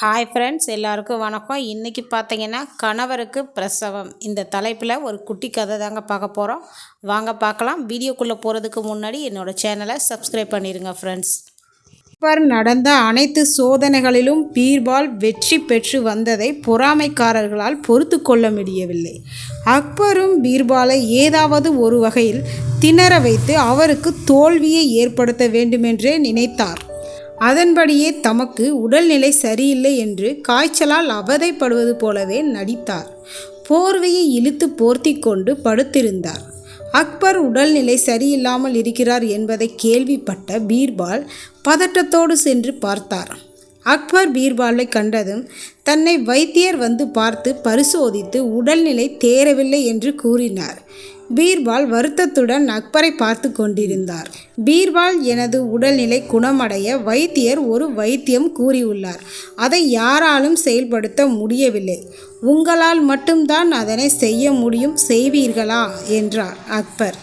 Hi friends எல்லாருக்கும் வணக்கம். இன்றைக்கி பார்த்தீங்கன்னா கணவருக்கு பிரசவம். இந்த தலைப்பில் ஒரு குட்டி கதை தாங்க பார்க்க போகிறோம் வாங்க பார்க்கலாம். வீடியோக்குள்ளே போகிறதுக்கு முன்னாடி என்னோடய சேனலை சப்ஸ்கிரைப் பண்ணிடுங்க ஃப்ரெண்ட்ஸ் அக்பர் நடந்த அனைத்து சோதனைகளிலும் பீர்பால் வெற்றி பெற்று வந்ததை பொறாமைக்காரர்களால் பொறுத்து கொள்ள முடியவில்லை. அக்பரும் பீர்பாலை ஏதாவது ஒரு வகையில் திணற வைத்து அவருக்கு தோல்வியை ஏற்படுத்த வேண்டுமென்றே நினைத்தார். அதன்படியே தமக்கு உடல்நிலை சரியில்லை என்று காய்ச்சலால் அவதைப்படுவது போலவே நடித்தார். போர்வையை இழுத்து போர்த்தி கொண்டு படுத்திருந்தார். அக்பர் உடல்நிலை சரியில்லாமல் இருக்கிறார் என்பதை கேள்விப்பட்ட பீர்பால் பதட்டத்தோடு சென்று பார்த்தார். அக்பர் பீர்பாலை கண்டதும் தன்னை வைத்தியர் வந்து பார்த்து பரிசோதித்து உடல்நிலை தேரவில்லை என்று கூறினார். பீர்பால் வருத்தத்துடன் அக்பரை பார்த்து கொண்டிருந்தார். பீர்பால் எனது உடல்நிலை குணமடைய வைத்தியர் ஒரு வைத்தியம் கூறியுள்ளார். அதை யாராலும் செயல்படுத்த முடியவில்லை. உங்களால் மட்டும்தான் அதனை செய்ய முடியும் செய்வீர்களா? என்றார் அக்பர்.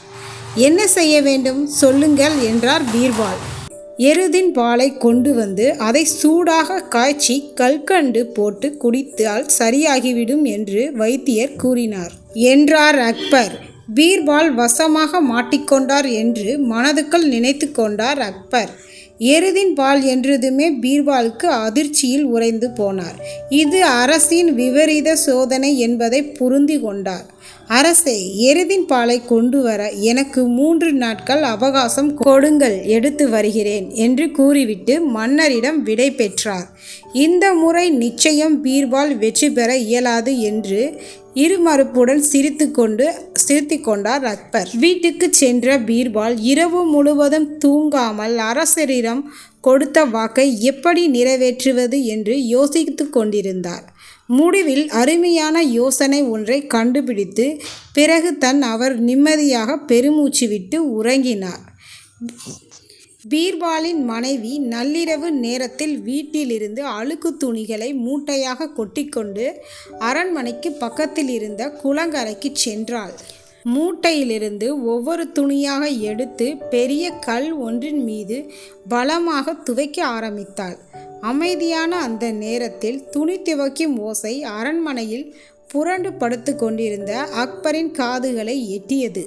என்ன செய்ய வேண்டும்? சொல்லுங்கள் என்றார் பீர்பால். எருதின் பாலை கொண்டு வந்து அதை சூடாக காய்ச்சி கல்கண்டு போட்டு குடித்தால் சரியாகிவிடும் என்று வைத்தியர் கூறினார். என்றார் அக்பர். பீர்பால் வசமாக மாட்டிக்கொண்டார் என்று மனதுக்குள் நினைத்து கொண்டார் அக்பர். எருதின் பால் என்றதுமே பீர்பாலுக்கு அதிர்ச்சியில் உறைந்து போனார். இது அரசின் விபரீத சோதனை என்பதை புரிந்து கொண்டார். அரசே எருதின் பாலை கொண்டு வர எனக்கு மூன்று நாட்கள் அவகாசம் கொடுங்கள் எடுத்து வருகிறேன் என்று கூறிவிட்டு மன்னரிடம் விடை பெற்றார். இந்த முறை நிச்சயம் பீர்பால் வெற்றி பெற இயலாது என்று இருமறுப்புடன் சிரித்து கொண்டு சிரித்து கொண்டார் அக்பர். வீட்டுக்கு சென்ற பீர்பால் இரவு முழுவதும் தூங்காமல் அரசரிடம் கொடுத்த வாக்கை எப்படி நிறைவேற்றுவது என்று யோசித்து கொண்டிருந்தார். முடிவில் அருமையான யோசனை ஒன்றை கண்டுபிடித்து பிறகு தன் அவர் நிம்மதியாக பெருமூச்சு விட்டு உறங்கினார். பீர்பாலின் மனைவி நள்ளிரவு நேரத்தில் வீட்டிலிருந்து அழுக்கு துணிகளை மூட்டையாக கொட்டிக்கொண்டு அரண்மனைக்கு பக்கத்தில் இருந்த குளங்கரைக்கு சென்றாள். மூட்டையிலிருந்து ஒவ்வொரு துணியாக எடுத்து பெரிய கல் ஒன்றின் மீது பலமாக துவைக்க ஆரம்பித்தாள். அமைதியான அந்த நேரத்தில் துணி துவைக்கும் ஓசை அரண்மனையில் புரண்டு படுத்து கொண்டிருந்த அக்பரின் காதுகளை எட்டியது.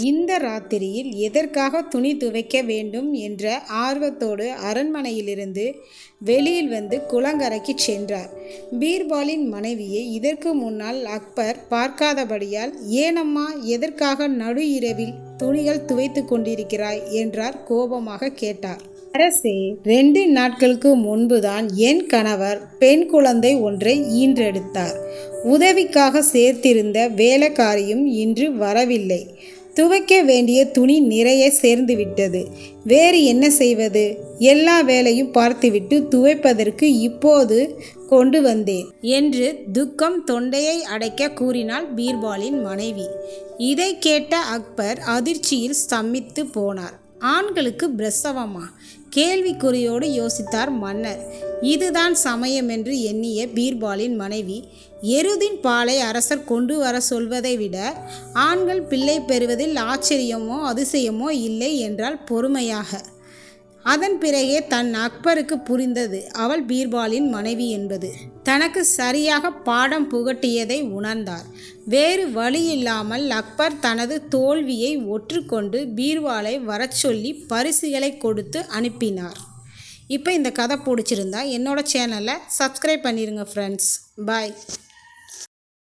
இந்த ராத்திரியில் எதற்காக துணி துவைக்க வேண்டும் என்ற ஆர்வத்தோடு அரண்மனையிலிருந்து வெளியில் வந்து குளங்கரைக்கு சென்றார். பீர்பாலின் மனைவியை இதற்கு முன்னால் அக்பர் பார்க்காதபடியால் ஏனம்மா எதற்காக நடு இரவில் துணிகள் துவைத்து கொண்டிருக்கிறாய்? என்றார் கோபமாக கேட்டார். அரசே ரெண்டு நாட்களுக்கு முன்புதான் என் கணவர் பெண் குழந்தை ஒன்றை ஈன்றெடுத்தார். உதவிக்காக சேர்த்திருந்த வேலைக்காரியும் இன்று வரவில்லை. துவைக்க வேண்டிய துணி நிறைய சேர்ந்து விட்டது வேறு என்ன செய்வது? எல்லா வேலையும் பார்த்துவிட்டு துவைப்பதற்கு இப்போது கொண்டு வந்தேன் என்று துக்கம் தொண்டையை அடைக்க கூறினாள் பீர்பாலின் மனைவி. இதை கேட்ட அக்பர் அதிர்ச்சியில் ஸ்தம்பித்து போனார். ஆண்களுக்கு பிரசவமா? கேள்விக்குறியோடு யோசித்தார் மன்னர். இதுதான் சமயம் என்று எண்ணிய பீர்பாலின் மனைவி எருதின் பாலை அரசர் கொண்டு வர சொல்வதை விட ஆண்கள் பிள்ளை பெறுவதில் ஆச்சரியமோ அதிசயமோ இல்லை என்றால் பொறுமையாக. அதன் பிறகே தன் அக்பருக்கு புரிந்தது. அவள் பீர்பாலின் மனைவி என்பது. தனக்கு சரியாக பாடம் புகட்டியதை உணர்ந்தார். வேறு வழியில்லாமல் அக்பர் தனது தோல்வியை ஒற்றுக்கொண்டு பீர்பாலை வரச் சொல்லி பரிசுகளை கொடுத்து அனுப்பினார். இப்போ இந்த கதை பிடிச்சிருந்தா என்னோடய சேனலை சப்ஸ்கிரைப் பண்ணிடுங்க ஃப்ரெண்ட்ஸ் பாய்